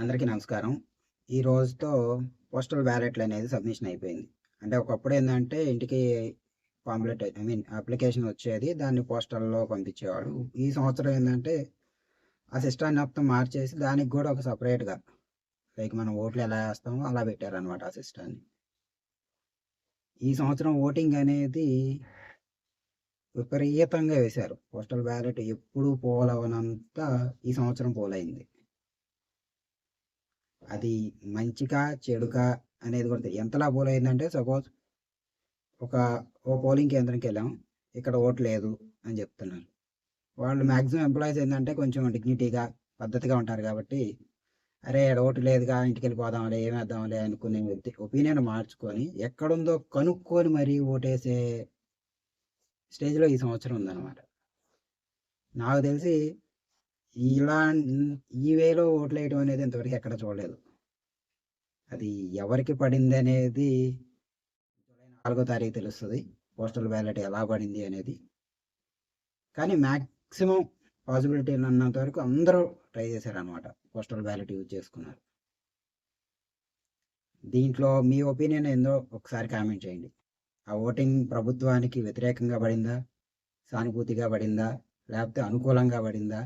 అందరికీ నమస్కారం. ఈ రోజుతో పోస్టల్ బ్యాలెట్లు అనేది సబ్మిషన్ అయిపోయింది. అంటే ఒకప్పుడు ఏంటంటే ఇంటికి పాంప్లెట్ ఐ మీన్ అప్లికేషన్ వచ్చేది దాన్ని పోస్టల్లో పంపించేవాడు ఈ సంవత్సరం ఏంటంటే ఆ సిస్టాన్ని మొత్తం మార్చేసి దానికి కూడా ఒక సపరేట్గా లైక్ మనం ఓట్లు ఎలా వేస్తామో అలా పెట్టారనమాట ఆ సిస్టాన్ని. ఈ సంవత్సరం ఓటింగ్ అనేది విపరీతంగా వేశారు. పోస్టల్ బ్యాలెట్ ఎప్పుడు పోలవనంత ఈ సంవత్సరం పోలైంది. అది మంచిగా చెడుగా అనేది కూడా ఎంతలా ఎంతలా పోలైందంటే సపోజ్ ఒక ఓ పోలింగ్ కేంద్రంకి వెళ్ళాం ఇక్కడ ఓటు లేదు అని చెప్తున్నారు. వాళ్ళు మ్యాక్సిమం ఎంప్లాయీస్ ఏంటంటే కొంచెం డిగ్నిటీగా పద్ధతిగా ఉంటారు కాబట్టి అరే ఇక్కడ ఓటు లేదుగా ఇంటికి వెళ్ళిపోదాంలే ఏమేద్దాంలే అనుకునే వ్యక్తి ఒపీనియన్ మార్చుకొని ఎక్కడుందో కనుక్కొని మరీ ఓటేసే స్టేజ్లో ఈ సంవత్సరం ఉందన్నమాట. నాకు తెలిసి ఇలా ఈ వేలో ఓట్లు వేయడం అనేది ఇంతవరకు ఎక్కడ చూడలేదు. అది ఎవరికి పడింది అనేది జూలై నాలుగో తారీఖు తెలుస్తుంది. పోస్టల్ బ్యాలెట్ ఎలా పడింది అనేది. కానీ మ్యాక్సిమం పాసిబిలిటీ అన్నంత వరకు అందరూ ట్రై చేశారనమాట పోస్టల్ బ్యాలెట్ యూజ్ చేసుకున్నారు. దీంట్లో మీ ఒపీనియన్ ఏందో ఒకసారి కామెంట్ చేయండి. ఆ ఓటింగ్ ప్రభుత్వానికి వ్యతిరేకంగా పడిందా? సానుభూతిగా పడిందా? లేకపోతే అనుకూలంగా పడిందా?